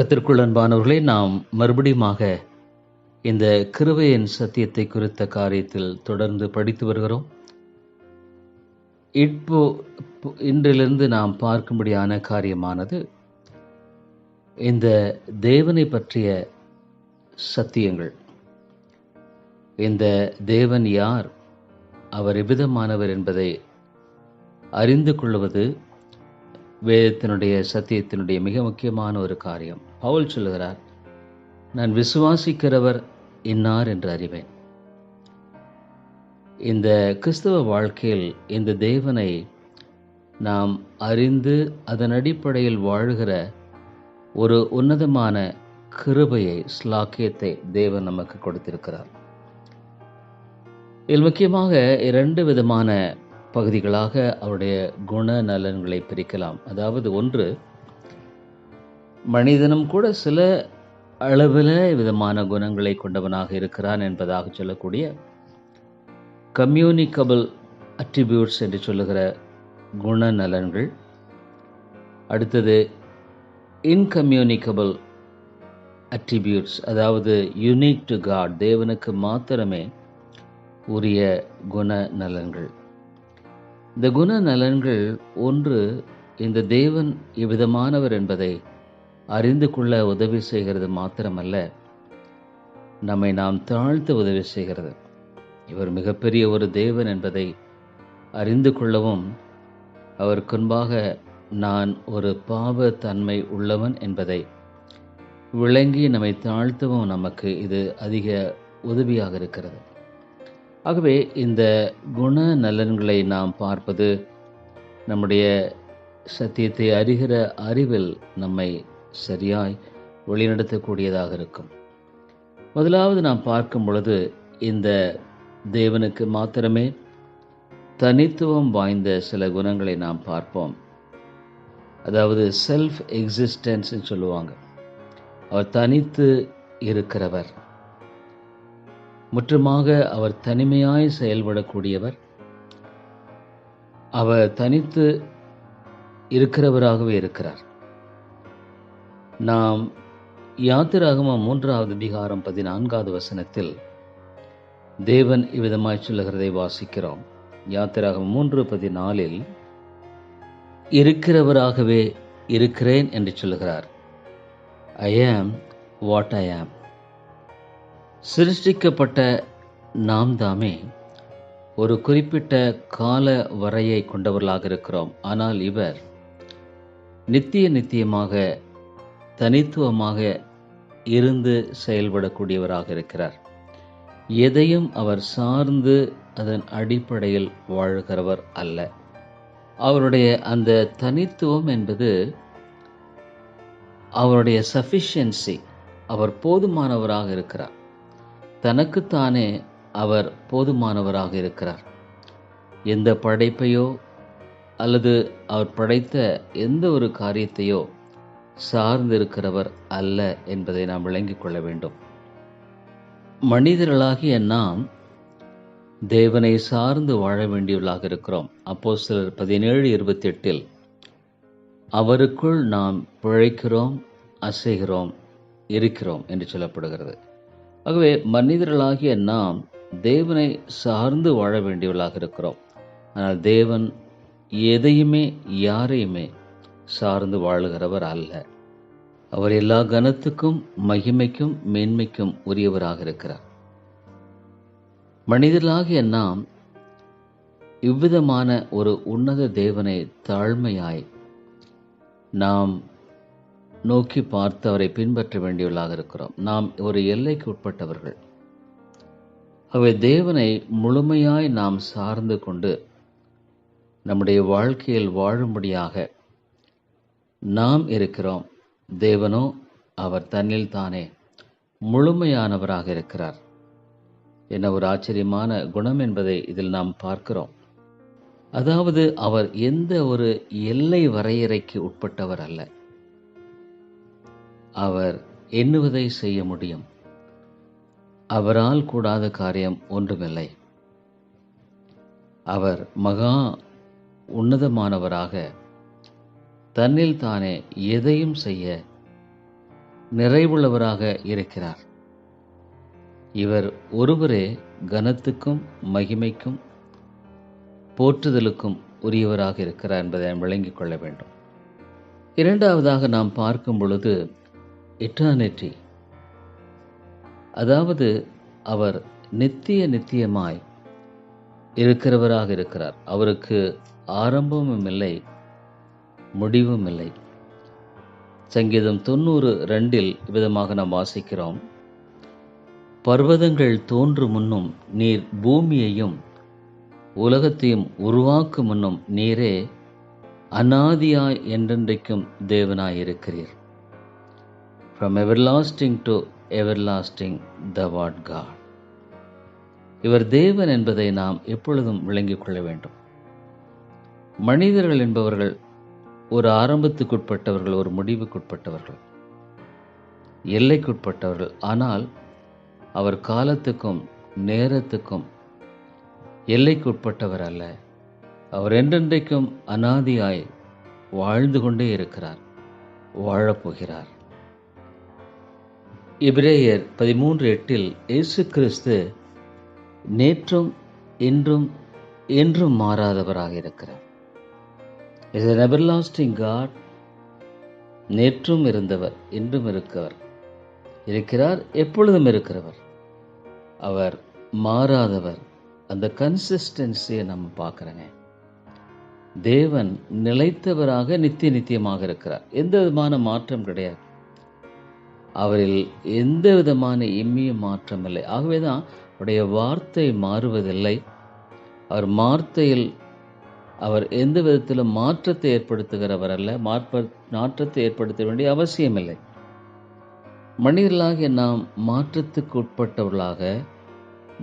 கத்திற்குள் அன்பானவர்களே நாம் மறுபடியுமாக இந்த கிருவையின் சத்தியத்தை குறித்த காரியத்தில் தொடர்ந்து படித்து வருகிறோம். இப்போ இப்போ- இன்றிலிருந்து நாம் பார்க்கும்படியான காரியமானது இந்த தேவனை பற்றிய சத்தியங்கள். இந்த தேவன் யார்? அவர் எவ்விதமானவர் என்பதை அறிந்து கொள்வது வேதத்தினுடைய சத்தியத்தினுடைய மிக முக்கியமான ஒரு காரியம். பவுல் சொல்லுகிறார் நான் விசுவாசிக்கிறவர் இன்னார் என்று அறிவேன். இந்த கிறிஸ்தவ வாழ்க்கையில் இந்த தேவனை நாம் அறிந்து அதன் அடிப்படையில் வாழ்கிற ஒரு உன்னதமான கிருபையை ஸ்லாக்கியத்தை தேவன் நமக்கு கொடுத்திருக்கிறார். இதில் முக்கியமாக இரண்டு விதமான பகுதிகளாக அவருடைய குண நலன்களை பிரிக்கலாம். அதாவது ஒன்று மனிதனும் கூட சில அளவில் விதமான குணங்களை கொண்டவனாக இருக்கிறான் என்பதாக சொல்லக்கூடிய கம்யூனிகபிள் அட்ரிபியூட்ஸ் என்று சொல்லுகிற குண நலன்கள் அடுத்தது இன்கம்யூனிகபிள் அட்ரிபியூட்ஸ் அதாவது யூனிக் டு காட் தேவனுக்கு மாத்திரமே உரிய குண நலன்கள் இந்த குண நலன்கள் ஒன்று இந்த தேவன் இவ்விதமானவர் என்பதை அறிந்து கொள்ள உதவி செய்கிறது மாத்திரமல்ல நம்மை நாம் தாழ்த்த உதவி செய்கிறது. இவர் மிகப்பெரிய ஒரு தேவன் என்பதை அறிந்து கொள்ளவும் அவருக்குன்பாக நான் ஒரு பாவ தன்மை உள்ளவன் என்பதை விளங்கி நம்மை தாழ்த்தவும் நமக்கு இது அதிக உதவியாக இருக்கிறது. ஆகவே இந்த குண நலன்களை நாம் பார்ப்பது நம்முடைய சத்தியத்தை அறிகிற அறிவில் நம்மை சரியாய் வழிநடத்தக்கூடியதாக இருக்கும். முதலாவது நாம் பார்க்கும் பொழுது இந்த தேவனுக்கு மாத்திரமே தனித்துவம் வாய்ந்த சில குணங்களை நாம் பார்ப்போம். அதாவது செல்ஃப் எக்ஸிஸ்டன்ஸ் சொல்லுவாங்க. அவர் தனித்து இருக்கிறவர். முற்றுமாக அவர் தனிமையாய் செயல்படக்கூடியவர். அவர் தனித்து இருக்கிறவராகவே இருக்கிறார். நாம் யாத்திராகமம் மூன்றாவது அதிகாரம் பதினான்காவது வசனத்தில் தேவன் இவ்விதமாய் சொல்லுகிறதை வாசிக்கிறோம். யாத்திராகம் மூன்று பதினாலில் இருக்கிறவராகவே இருக்கிறேன் என்று சொல்லுகிறார். ஐ ஆம் வாட் ஐ ஆம் சிருஷ்டிக்கப்பட்ட நாம் தாமே ஒரு குறிப்பிட்ட கால வரையை கொண்டவர்களாக இருக்கிறோம். ஆனால் இவர் நித்திய நித்தியமாக தனித்துவமாக இருந்து செயல்படக்கூடியவராக இருக்கிறார். எதையும் அவர் சார்ந்து அதன் அடிப்படையில் வாழுகிறவர் அல்ல. அவருடைய அந்த தனித்துவம் என்பது அவருடைய சஃபிஷியன்சி அவர் போதுமானவராக இருக்கிறார். தனக்குத்தானே அவர் போதுமானவராக இருக்கிறார். எந்த படைப்பையோ அல்லது அவர் படைத்த எந்த ஒரு காரியத்தையோ சார்ந்திருக்கிறவர் அல்ல என்பதை நாம் விளங்கிக் கொள்ள வேண்டும். மனிதர்களாகிய நாம் தேவனை சார்ந்து வாழ வேண்டியவர்களாக இருக்கிறோம். அப்போ சிலர் பதினேழு இருபத்தி எட்டில் அவருக்குள் நாம் பிழைக்கிறோம் அசைகிறோம் இருக்கிறோம் என்று சொல்லப்படுகிறது. ஆகவே மனிதர்களாகிய நாம் தேவனை சார்ந்து வாழ வேண்டியவர்களாக இருக்கிறோம். ஆனால் தேவன் எதையுமே யாரையுமே சார்ந்து வாழுகிறவர் அல்ல. அவர் எல்லா கனத்துக்கும் மகிமைக்கும் மேன்மைக்கும் உரியவராக இருக்கிறார். மனிதர்களாகிய நாம் இவ்விதமான ஒரு உன்னத தேவனை தாழ்மையாய் நாம் நோக்கி பார்த்து அவரை பின்பற்ற வேண்டியவர்களாக இருக்கிறோம். நாம் ஒரு எல்லைக்கு உட்பட்டவர்கள். ஆகவே தேவனை முழுமையாய் நாம் சார்ந்து கொண்டு நம்முடைய வாழ்க்கையில் வாழும்படியாக நாம் இருக்கிறோம். தேவனோ அவர் தன்னில் தானே முழுமையானவராக இருக்கிறார் என்ன ஒரு ஆச்சரியமான குணம் என்பதை இதில் நாம் பார்க்கிறோம். அதாவது அவர் எந்த ஒரு எல்லை வரையறைக்கு உட்பட்டவர் அல்ல. அவர் எண்ணுவதை செய்ய முடியும். அவரால் கூடாத காரியம் ஒன்றுமில்லை. அவர் மகா உன்னதமானவராக தன்னில் தானே எதையும் செய்ய நிறைவுள்ளவராக இருக்கிறார். இவர் ஒருவரே கனத்துக்கும் மகிமைக்கும் போற்றுதலுக்கும் உரியவராக இருக்கிறார் என்பதை நாம் விளங்கிக் கொள்ள வேண்டும். இரண்டாவதாக நாம் பார்க்கும் பொழுது எட்டர்னிட்டி அதாவது அவர் நித்திய நித்தியமாய் இருக்கிறவராக இருக்கிறார். அவருக்கு ஆரம்பமும் இல்லை முடிவும் இல்லை. சங்கீதம் தொண்ணூறு ரெண்டில் விதமாக நாம் வாசிக்கிறோம். பர்வதங்கள் தோன்றும் முன்னும் நீர் பூமியையும் உலகத்தையும் உருவாக்கும் முன்னும் நீரே அனாதியாய் என்றென்றைக்கும் தேவனாய் இருக்கிறீர் from everlasting to everlasting the what God இவர் தேவன் என்பதை நாம் எப்பொழுதும் விளங்கிக் கொள்ள வேண்டும். மனிதர்கள் என்பவர்கள் ஒரு ஆரம்பத்துக்குட்பட்டவர்கள் ஒரு முடிவுக்குட்பட்டவர்கள். எல்லைக்குட்பட்டவர்கள். ஆனால் அவர் காலத்துக்கும் நேரத்துக்கும் எல்லைக்குட்பட்டவர் அல்ல. அவர் என்றென்றைக்கும் அனாதியாய் வாழ்ந்து கொண்டே இருக்கிறார் வாழப்போகிறார். இப்ரேயர் பதிமூன்று எட்டில் இயேசு கிறிஸ்து நேற்றும் இன்றும் என்றும் மாறாதவராக இருக்கிறார். இஸ் an லாஸ்டிங் காட் நேற்றும் இருந்தவர் இன்றும் இருக்கவர். இருக்கிறார் எப்பொழுதும் இருக்கிறவர். அவர் மாறாதவர். அந்த கன்சிஸ்டன்சியை நம்ம பார்க்குறேங்க தேவன் நிலைத்தவராக நித்திய நித்தியமாக இருக்கிறார். எந்த விதமான மாற்றம் கிடையாது. அவரில் எந்த விதமான இம்மிய மாற்றமில்லை. ஆகவே தான் அவருடைய வார்த்தை மாறுவதில்லை. அவர் வார்த்தையில் அவர் எந்த விதத்திலும் மாற்றத்தை ஏற்படுத்துகிறவர் அல்ல. மாற்ப மாற்றத்தை ஏற்படுத்த வேண்டிய அவசியமில்லை. மனிதர்களாகிய நாம் மாற்றத்துக்கு உட்பட்டவர்களாக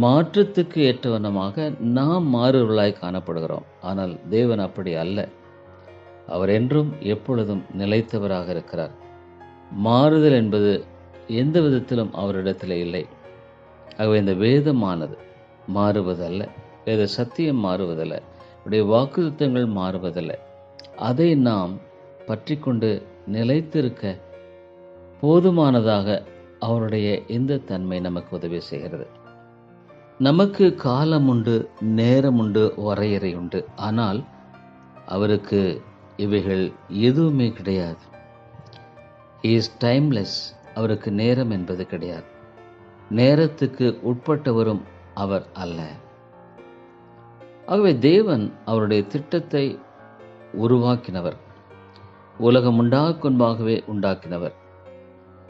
மாற்றத்துக்கு ஏற்றவனமாக நாம் மாறுவர்களாய் காணப்படுகிறோம். ஆனால் தேவன் அப்படி அல்ல. அவர் என்றும் எப்பொழுதும் நிலைத்தவராக இருக்கிறார். மாறுதல் என்பது எந்த விதத்திலும் அவரிடத்தில் இல்லை. ஆகவே இந்த வேதமானது மாறுவதல்ல வேத சத்தியம் மாறுவதல்ல அவருடைய வாக்குத்தங்கள் மாறுவதல்ல. அதை நாம் பற்றி கொண்டு நிலைத்திருக்க போதுமானதாக அவருடைய இந்த தன்மை நமக்கு உதவி செய்கிறது. நமக்கு காலம் உண்டு நேரம் உண்டு வரையறை உண்டு ஆனால் அவருக்கு இவைகள் எதுவுமே கிடையாது. இஸ் டைம்லெஸ் அவருக்கு நேரம் என்பது கிடையாது. நேரத்துக்கு உட்பட்டவரும் அவர் அல்ல. ஆகவே தேவன் அவருடைய திட்டத்தை உருவாக்கினவர். உலகம் உண்டாக்குன்பாகவே உண்டாக்கினவர்.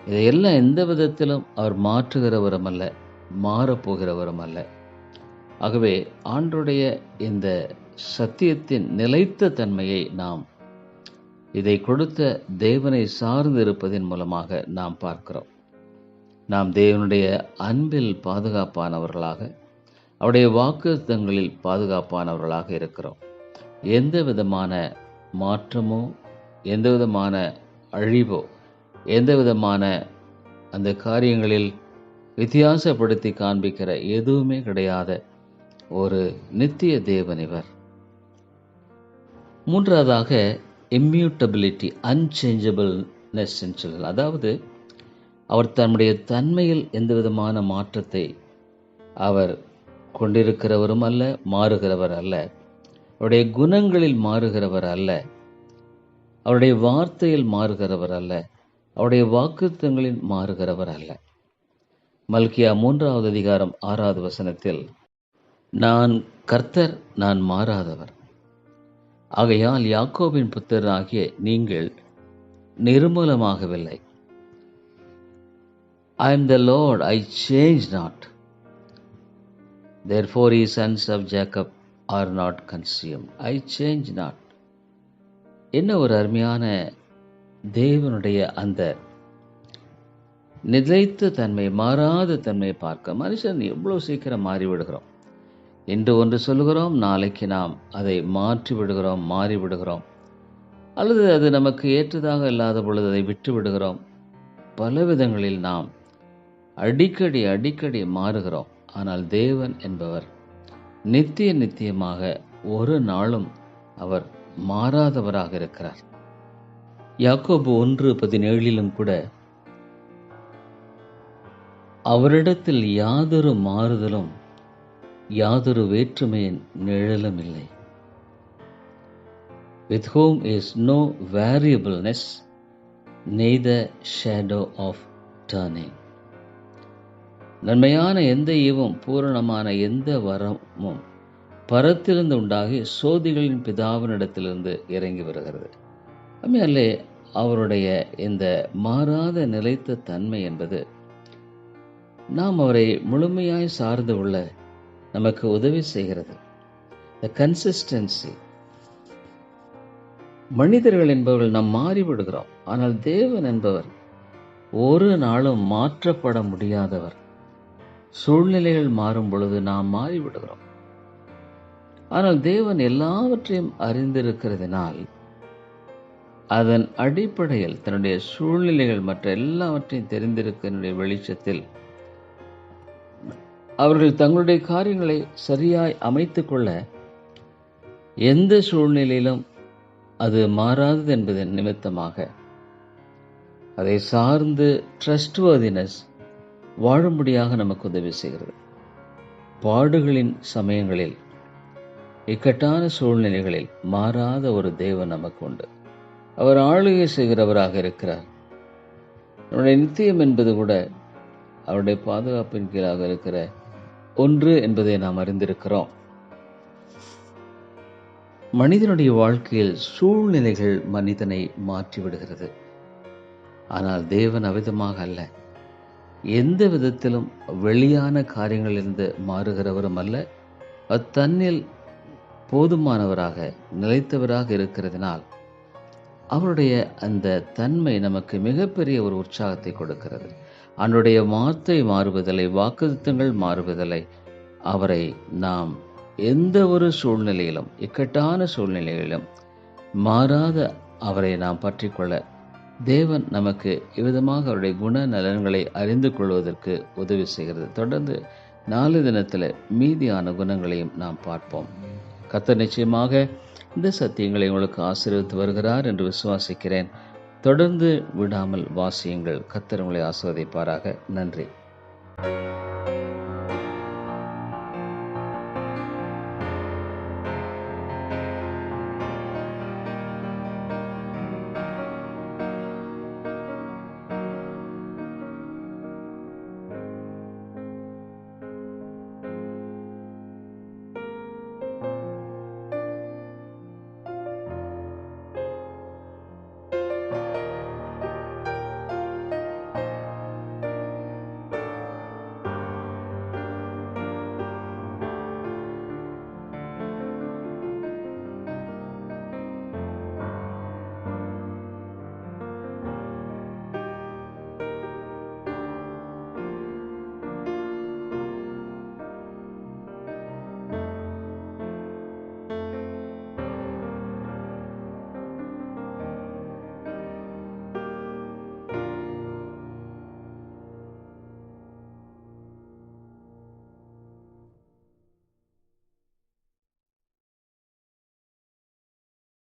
இதையெல்லாம் எந்த விதத்திலும் அவர் மாற்றுகிறவரும் அல்ல மாறப்போகிறவரும் அல்ல. ஆகவே ஆண்டுடைய இந்த சத்தியத்தின் நிலைத்த தன்மையை நாம் இதை கொடுத்த தேவனை சார்ந்து இருப்பதன் மூலமாக நாம் பார்க்கிறோம். நாம் தேவனுடைய அன்பில் பாதுகாப்பானவர்களாக அவருடைய வாக்குத்தங்களில் பாதுகாப்பானவர்களாக இருக்கிறோம். எந்த விதமான மாற்றமோ எந்த விதமான அழிவோ எந்த விதமான அந்த காரியங்களில் வித்தியாசப்படுத்தி காண்பிக்கிற எதுவுமே கிடையாத ஒரு நித்திய தேவன் இவர். மூன்றாவதாக இம்யூட்டபிலிட்டி அன்சேஞ்சபிள்னஸ் சொல்லலாம். அதாவது அவர் தன்னுடைய தன்மையில் எந்த விதமான மாற்றத்தை அவர் கொண்டிருக்கிறவரும் அல்ல மாறுகிறவர் அல்ல. அவருடைய குணங்களில் மாறுகிறவர் அல்ல. அவருடைய வார்த்தையில் மாறுகிறவர் அல்ல. அவருடைய வாக்குத்தங்களில் மாறுகிறவர் அல்ல. மல்கியா மூன்றாவது அதிகாரம் ஆறாவது வசனத்தில் நான் கர்த்தர் நான் மாறாதவர். ஆகையால் யாக்கோபின் புத்தராகிய நீங்கள் நிர்மூலமாகவில்லை. I am the Lord I change not therefore ye sons of Jacob are not consume I change not என்ன ஒரு அருமையான தேவனுடைய அந்த நிலைத்த தன்மை மாறாத தன்மையை பார்க்க மனுஷன் எவ்வளோ சீக்கிரம் மாறிவிடுகிறோம். இன்று ஒன்று சொல்லுகிறோம் நாளைக்கு நாம் அதை மாற்றி விடுகிறோம் மாறி விடுகிறோம். அல்லது அது நமக்கு ஏற்றதாக இல்லாத பொழுது அதை விட்டு விடுகிறோம். பல விதங்களில் நாம் அடிக்கடி அடிக்கடி மாறுகிறோம். ஆனால் தேவன் என்பவர் நித்திய நித்தியமாக ஒரு நாளும் அவர் மாறாதவராக இருக்கிறார். யாக்கோபு ஒன்று பதினேழிலும் கூட அவரிடத்தில் யாதொரு மாறுதலும் யாதொரு வேற்றுமையின் நிழலும் இல்லை with whom is no variableness the shadow of turning நன்மையான எந்த ஈவும் பூரணமான எந்த வரமும் பரத்திலிருந்து உண்டாகி சோதிகளின் பிதாவினிடத்திலிருந்து இறங்கி வருகிறது. அம்மையாலே அவருடைய இந்த மாறாத நிலைத்த தன்மை என்பது நாம் அவரை முழுமையாய் சார்ந்து உள்ள நமக்கு உதவி செய்கிறது. த கன்சிஸ்டன்சி மனிதர்கள் என்பவர்கள் நாம் மாறிவிடுகிறோம். ஆனால் தேவன் என்பவர் ஒரு நாளும் மாற்றப்பட முடியாதவர். சூழ்நிலைகள் மாறும் பொழுது நாம் மாறிவிடுகிறோம். ஆனால் தேவன் எல்லாவற்றையும் அறிந்திருக்கிறதினால் அதன் அடிப்படையில் தன்னுடைய சூழ்நிலைகள் மற்ற எல்லாவற்றையும் தெரிந்திருக்கிற வெளிச்சத்தில் அவர்கள் தங்களுடைய காரியங்களை சரியாய் அமைத்து கொள்ள எந்த சூழ்நிலையிலும் அது மாறாதது என்பதன் நிமித்தமாக. அதை சார்ந்து ட்ரஸ்ட்வர்தினஸ் வாழும்படியாக நமக்கு உதவி செய்கிறது. பாடுகளின் சமயங்களில் இக்கட்டான சூழ்நிலைகளில் மாறாத ஒரு தேவன் நமக்கு உண்டு. அவர் ஆளுகை செய்கிறவராக இருக்கிறார். நம்முடைய நித்தியம் என்பது கூட அவருடைய பாதுகாப்பின் கீழாக இருக்கிற ஒன்று என்பதை நாம் அறிந்திருக்கிறோம். மனிதனுடைய வாழ்க்கையில் சூழ்நிலைகள் மனிதனை மாற்றிவிடுகிறது ஆனால் தேவன் அவிதமாக அல்ல. எந்த விதத்திலும் வெளியான காரியங்களிலிருந்து மாறுகிறவரும் அல்ல. அத்தன்னில் போதுமானவராக நிலைத்தவராக இருக்கிறதுனால் அவருடைய அந்த தன்மை நமக்கு மிகப்பெரிய ஒரு உற்சாகத்தை கொடுக்கிறது. அவனுடைய வார்த்தை மாறுவதில்லை வாக்குத்தங்கள் மாறுவதில்லை. அவரை நாம் எந்த ஒரு சூழ்நிலையிலும் இக்கட்டான சூழ்நிலையிலும் மாறாத அவரை நாம் பற்றிக்கொள்ள தேவன் நமக்கு இவ்விதமாக அவருடைய குண நலன்களை அறிந்து கொள்வதற்கு உதவி செய்கிறது. தொடர்ந்து நாலு தினத்தில் மீதியான குணங்களையும் நாம் பார்ப்போம். கத்த நிச்சயமாக இந்த சத்தியங்களை உங்களுக்கு ஆசீர்வித்து வருகிறார் என்று விசுவாசிக்கிறேன். தொடர்ந்து விடாமல் வாசியுங்கள். கத்தர் உங்களை நன்றி.